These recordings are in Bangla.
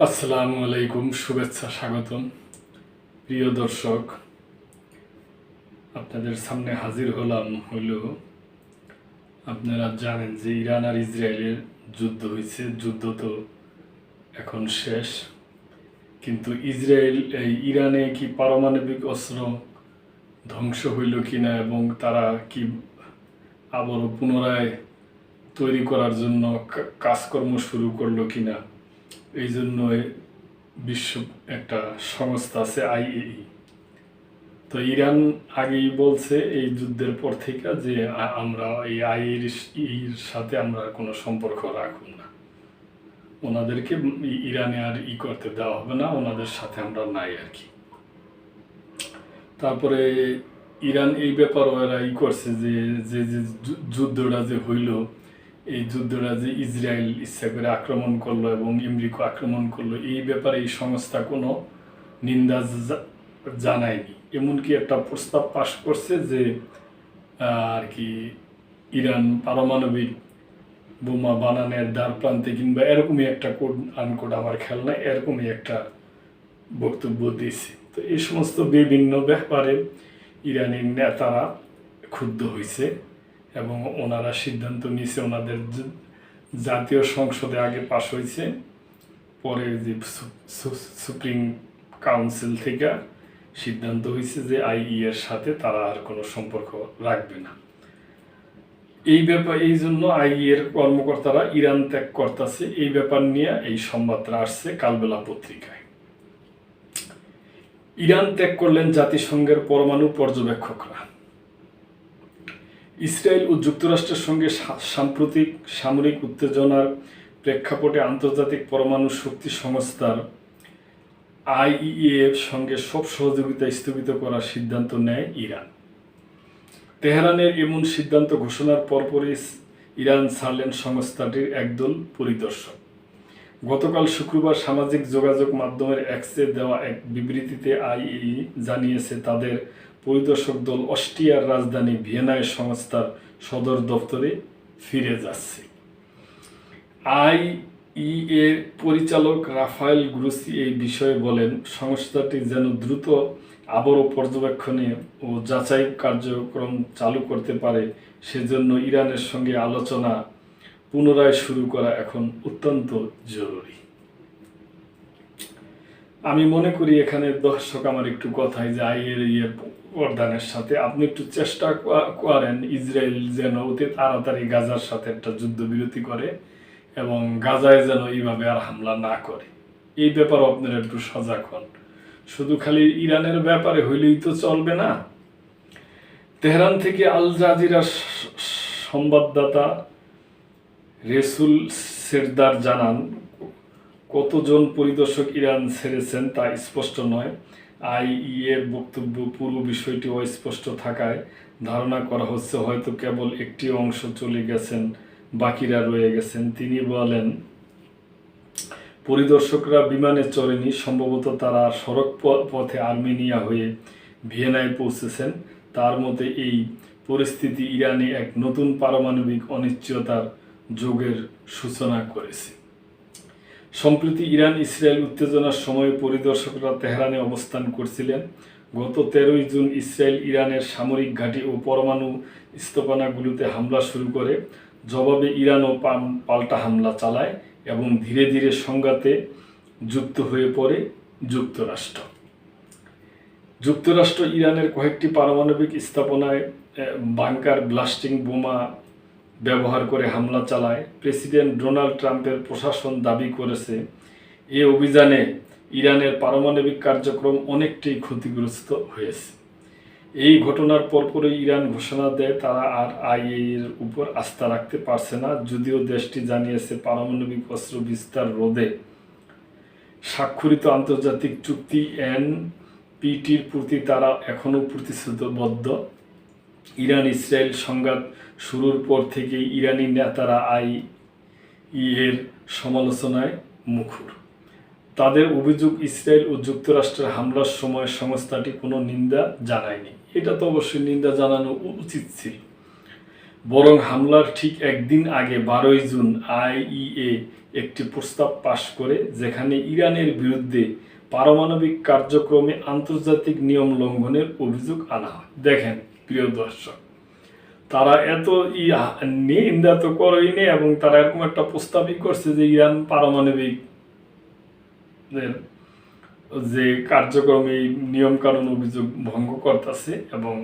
আসসালামু আলাইকুম, শুভেচ্ছা, স্বাগতম। প্রিয় দর্শক, আপনাদের সামনে হাজির হলাম হইল আপনারা জানেন যে ইরান আর ইসরায়েলের যুদ্ধ হয়েছে, যুদ্ধ তো এখন শেষ। কিন্তু ইসরায়েল, এই ইরানে কি পারমাণবিক অস্ত্র ধ্বংস হইল কি না এবং তারা কি আবারও পুনরায় তৈরি করার জন্য কাজকর্ম শুরু করল কিনা? এই জন্য বিশ্ব একটা সংস্থা আছে আইএই। তো ইরান আগেই বলছে এই যুদ্ধের পর থেকে যে আমরা এই আইএর এর সাথে আমরা কোনো সম্পর্ক রাখব না। ওনাদেরকে ইরানে আর ই করতে দেওয়া হবে না, ওনাদের সাথে আমরা নাই আর কি। তারপরে ইরান এই ব্যাপার ওরা ই করছে যে যে যুদ্ধটা যে হইল এই যুদ্ধরা যে ইসরায়েল ইচ্ছা করে আক্রমণ করল এবং আমেরিকা আক্রমণ করল, এই ব্যাপারে এই সংস্থা কোনো নিন্দা জানায়নি। এমনকি একটা প্রস্তাব পাশ করছে যে আর কি, ইরান পারমাণবিক বোমা বানানের দ্বার প্রান্তে কিংবা এরকমই একটা কোড, আনকোড আমার খেয়াল নাই, এরকমই একটা বক্তব্য দিয়েছে। তো এই সমস্ত বিভিন্ন ব্যাপারে ইরানের নেতারা ক্ষুব্ধ হয়েছে। এবং ওনারা সিদ্ধান্ত নিয়েছে, ওনাদের জাতীয় সংসদে আগে পাশ হয়েছে। পরে যে সুপ্রিম কাউন্সিল থেকে সিদ্ধান্ত হয়েছে যে আইই এর সাথে তারা আর কোনো সম্পর্ক রাখবে না। এই ব্যাপার, এই জন্য আইই এর কর্মকর্তারা ইরান ত্যাগ করতেছে। এই ব্যাপার নিয়ে এই সংবাদটা আসছে কালবেলা পত্রিকায়। ইরান ত্যাগ করলেন জাতিসংঘের পরমাণু পর্যবেক্ষকরা। ইসরায়েল ও যুক্তরাষ্ট্রের সঙ্গে সাম্প্রতিক সামরিক উত্তেজনার প্রেক্ষাপটে আন্তর্জাতিক পরমাণু শক্তি সংস্থার আইইএ এর সঙ্গে সব সহযোগিতা স্থগিত করার সিদ্ধান্ত নেয় ইরান। তেহরানের এমন সিদ্ধান্ত ঘোষণার পরপরই ইরান ছাড়লেন সংস্থাটির একদল পরিদর্শক। গতকাল শুক্রবার সামাজিক যোগাযোগ মাধ্যমের এক্সে দেওয়া এক বিবৃতিতে আইই জানিয়েছে, তাদের পরিদর্শক দল অস্ট্রিয়ার রাজধানী ভিয়েনায় সংস্থার সদর দপ্তরে ফিরে যাচ্ছে। আইইএ পরিচালক রাফায়েল গ্রুসি এই বিষয়ে বলেন, সংস্থাটি যেন দ্রুত আবারও পর্যবেক্ষণে ও যাচাই কার্যক্রম চালু করতে পারে, সেজন্য ইরানের সঙ্গে আলোচনা পুনরায় শুরু করা এখন অত্যন্ত জরুরি। আমি মনে করি এখানে দর্শক আমার একটু কথাই যে আইয়ের ইয়ের প্রধানের সাথে। আপনি একটু চেষ্টা করেন ইসরায়েল যেন অতি তাড়াতাড়ি গাজার সাথে একটা যুদ্ধবিরতি করে এবং গাজায় যেন এইভাবে আর হামলা না করে। এই ব্যাপারে আপনারা একটু সজাগ হন। শুধু খালি ইরানের ব্যাপারে হইলেই তো চলবে না। তেহরান থেকে আল জাজিরা সংবাদদাতা রেসুল সেরদার জানান কতজন পরিদর্শক ইরান ছেড়েছেন তা স্পষ্ট নয়। আইইএর বক্তব্য পুরো বিষয়টি অস্পষ্ট থাকায় ধারণা করা হচ্ছে হয়তো কেবল একটি অংশ চলে গেছেন, বাকিরা রয়ে গেছেন। তিনি বলেন, পরিদর্শকরা বিমানে চড়েনি, সম্ভবত তারা সড়ক পথে আর্মেনিয়া হয়ে ভিয়েনায় পৌঁছেছেন। তার মতে এই পরিস্থিতি ইরানে এক নতুন পারমাণবিক অনিশ্চয়তার যোগের সূচনা করেছে। সম্প্রতি ইরান ইসরায়েল উত্তেজনার সময় পরিদর্শকরা তেহরানে অবস্থান করছিলেন। গত তেরোই জুন ইসরায়েল ইরানের সামরিক ঘাঁটি ও পরমাণু স্থাপনাগুলোতে হামলা শুরু করে। জবাবে ইরানও পাল্টা হামলা চালায় এবং ধীরে ধীরে সংঘাতে যুক্ত হয়ে পড়ে যুক্তরাষ্ট্র। যুক্তরাষ্ট্র ইরানের কয়েকটি পারমাণবিক স্থাপনায় বাংকার ব্লাস্টিং বোমা ব্যবহার করে হামলা চালায়। প্রেসিডেন্ট ডোনাল্ড ট্রাম্পের প্রশাসন দাবি করেছে, এ অভিযানে ইরানের পারমাণবিক কার্যক্রম অনেকটাই ক্ষতিগ্রস্ত হয়েছে। এই ঘটনার পরপরই ইরান ঘোষণা দেয়, তারা আর আইএ এর উপর আস্থা রাখতে পারছে না। যদিও দেশটি জানিয়েছে, পারমাণবিক অস্ত্র বিস্তার রোধে স্বাক্ষরিত আন্তর্জাতিক চুক্তি এন পিটির প্রতি তারা এখনও প্রতিশ্রুতিবদ্ধ। ইরান ইসরায়েল সংঘাত শুরুর পর থেকেই ইরানি নেতারা আই এর সমালোচনায় মুখর। তাদের অভিযোগ ইসরায়েল ও যুক্তরাষ্ট্রের হামলার সময় সংস্থাটি কোনো নিন্দা জানায়নি। এটা তো অবশ্যই নিন্দা জানানো উচিত ছিল। বরং হামলার ঠিক একদিন আগে বারোই জুন আইইএ একটি প্রস্তাব পাশ করে, যেখানে ইরানের বিরুদ্ধে পারমাণবিক কার্যক্রমে আন্তর্জাতিক নিয়ম লঙ্ঘনের অভিযোগ আনা হয়। দেখেন প্রিয় দর্শক, তারা এত ই নিন্দা তো করেই নেই এবং তারা এরকম একটা প্রস্তাবই করছে যে ইরান পারমাণবিক যে কার্যক্রমে নিয়ম কানুন অভিযোগ ভঙ্গ করতেছে এবং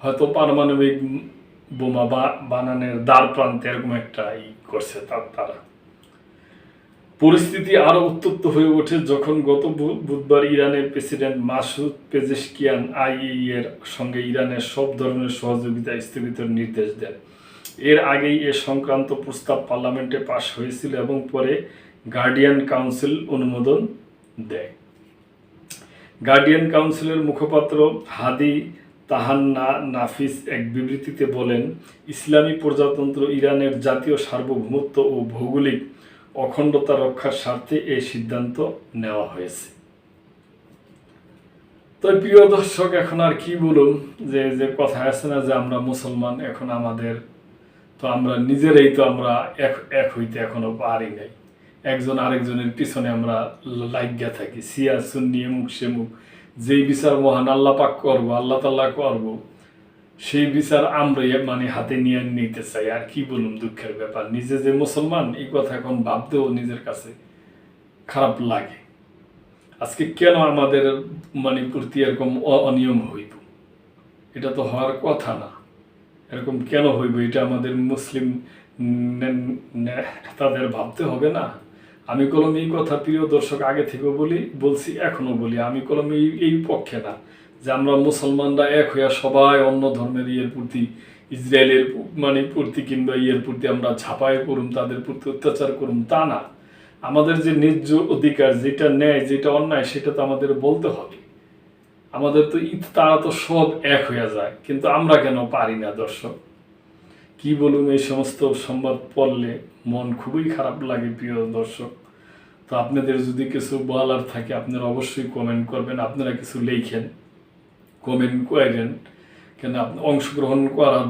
হয়তো পারমাণবিক বোমা বানানোর দ্বার প্রান্তে এরকম একটা ই করছে তা- তারা। পরিস্থিতি আরও উত্তপ্ত হয়ে ওঠে যখন গত বুধবার ইরানের প্রেসিডেন্ট মাসুদ পেজেশকিয়ান এর সঙ্গে ইরানের সব ধরনের সহযোগিতা স্থগিতের নির্দেশ দেন। এর আগেই এ সংক্রান্ত প্রস্তাব পার্লামেন্টে পাশ হয়েছিল এবং পরে গার্ডিয়ান কাউন্সিল অনুমোদন দেয়। গার্ডিয়ান কাউন্সিলের মুখপাত্র হাদি তাহান্না নাফিস এক বিবৃতিতে বলেন, ইসলামী প্রজাতন্ত্র ইরানের জাতীয় সার্বভৌমত্ব ও ভৌগোলিক অখণ্ডতা রক্ষার স্বার্থে এই সিদ্ধান্ত নেওয়া হয়েছে। তো প্রিয় দর্শক, এখন আর কি বলুন? যে যে কথা আছে না যে, আমরা মুসলমান, এখন আমাদের তো আমরা নিজেরাই তো আমরা এক এক হইতে এখনও পারি নাই। একজন আরেকজনের পিছনে আমরা লাগিয়া থাকি। সিয়া সুন্নি, এমুক, সেমুক, যেই বিচার মহান আল্লাহ পাক করব, আল্লাহ তাল্লাহ করব সেই বিচার আমরাই মানে হাতে নিয়ে নিতে চাই। আর কি বলুন দুঃখের ব্যাপার? নিজে যে মুসলমান, এই কথা এখন ভাবতেও নিজের কাছে খারাপ লাগে। আজকে কেন আমাদের মানে প্রতি এরকম অনিয়ম হইব? এটা তো হওয়ার কথা না। এরকম কেন হইব? এটা আমাদের মুসলিম তাদের ভাবতে হবে না। আমি কলম এই কথা প্রিয় দর্শক আগে থেকে বলি, বলছি, এখনও বলি, আমি কলম এই এই পক্ষে না। যে আমরা মুসলমানরা এক হইয়া সবাই অন্য ধর্মের ইয়ের প্রতি, ইসরায়েলের মানে প্রতি কিংবা ইয়ের প্রতি আমরা ঝাঁপায় করুম তাদের প্রতি অত্যাচার করুম তা না। আমাদের যে ন্যায্য অধিকার, যেটা ন্যায়, যেটা অন্যায়, সেটা তো আমাদের বলতে হবে। আমাদের তো ঈদ, তারা তো সব এক হয়ে যায়, কিন্তু আমরা কেন পারি না, দর্শক? কি বলুন এই সমস্ত সংবাদ পড়লে মন খুবই খারাপ লাগে, প্রিয় দর্শক। তো আপনাদের যদি কিছু বলার থাকে, আপনারা অবশ্যই কমেন্ট করবেন, আপনারা কিছু লেখেন। কমেন্ট কেন আপনি অংশগ্রহণ করার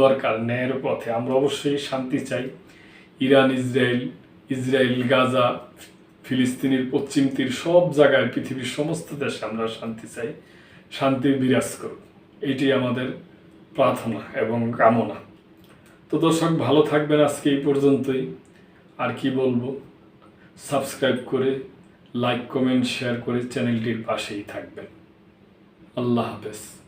দরকার ন্যায়ের পথে। আমরা অবশ্যই শান্তি চাই। ইরান, ইসরায়েল ইসরায়েল, গাজা ফিলিস্তিনের পশ্চিম তীর সব জায়গায় পৃথিবীর সমস্ত দেশে আমরা শান্তি চাই। শান্তি বিরাজ করুক। এটি আমাদের প্রার্থনা এবং কামনা। তো দর্শক, ভালো থাকবেন আজকে এই পর্যন্তই। আর কি বলব? সাবস্ক্রাইব করে, লাইক, কমেন্ট, শেয়ার করে চ্যানেলটির পাশেই থাকবেন। আল্লাহ হাফেজ।